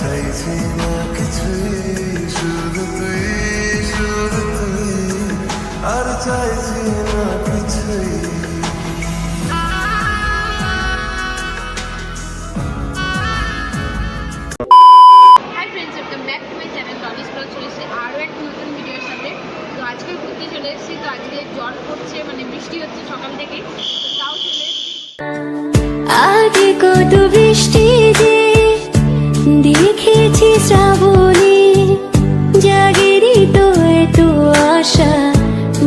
চাইছি না কিছুই শুধু তুই চলে তো আজকে জল পড়ছে মানে বৃষ্টি হচ্ছে সকাল থেকে তাও আগে কত বৃষ্টি দেখেছি শ্রাবণে জাগেরই তো এত আশা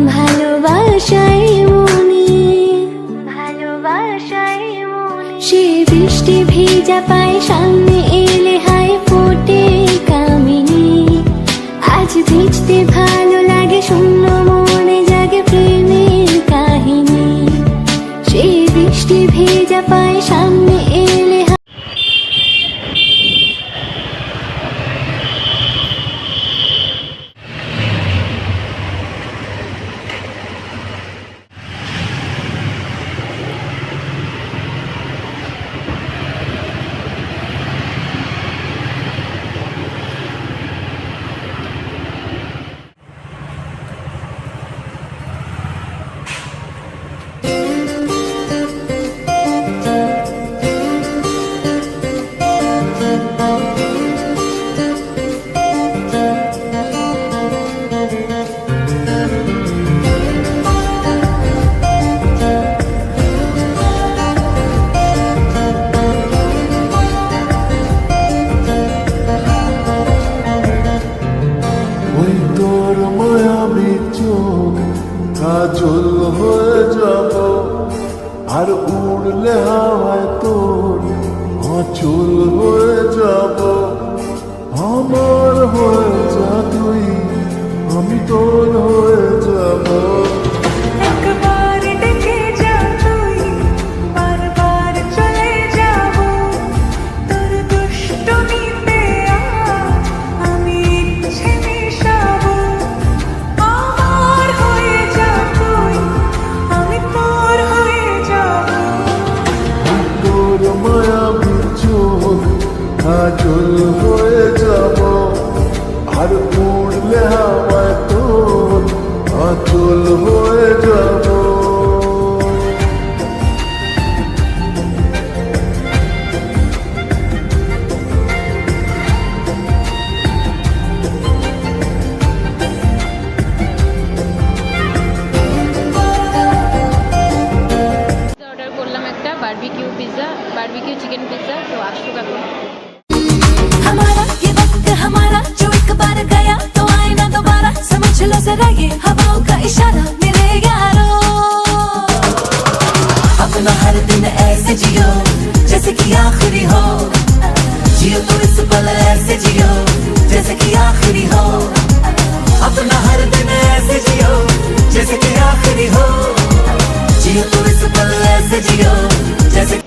ভালোবাসায় মনে। ভালোবাসায় মনে। সে বৃষ্টি ভেজা পায় সামনে এলে হায় ফোটে কামিনী। আজ ভিজতে ভালো লাগে শূন্য মনে জাগে প্রেমের কাহিনী। সেই বৃষ্টি ভেজা পায় সামনে আর উড়লে হাওয়ায় তোর অচল হয়ে যাব। আমার হয়ে যা তুই আমি তোর হয়ে কাজল হয়ে যাব, আর উড়লে হাওয়ায় তোর অচল হয়ে যাব। Barbecue pizza barbecue chicken pizza তো আসুক এখন। हमारा, ये वक्त हमारा, जो एक बार गया तो आए दोबारा। समझ लो जरा हवाओं का इशारा, मेरे यारो। दिन ऐसे जियो, जैसे कि आखिरी हो। जियो तो ऐसे जियो, जैसे कि आखिरी हो। अपना हर दिन ऐसे जियो, जैसे कि आखिरी हो। जियो तो ऐसे जियो, जैसे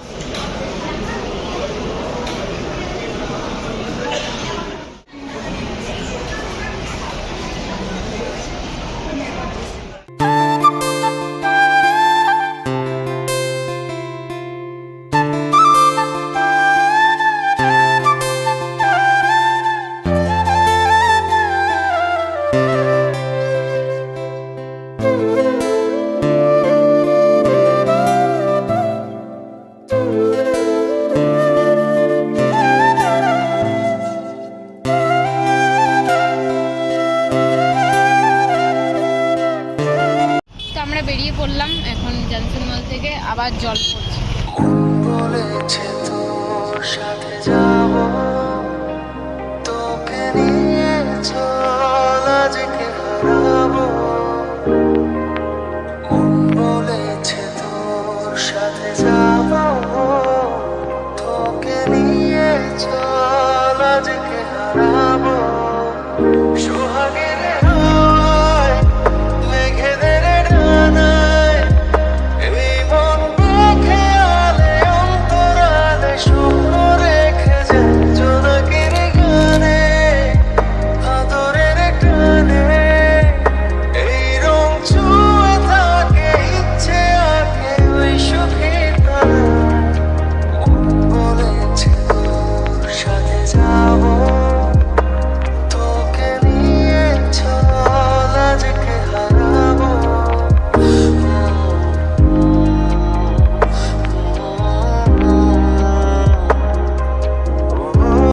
আমরা বেরিয়ে পড়লাম এখন জানসন মল থেকে আবার জল পড়ছে।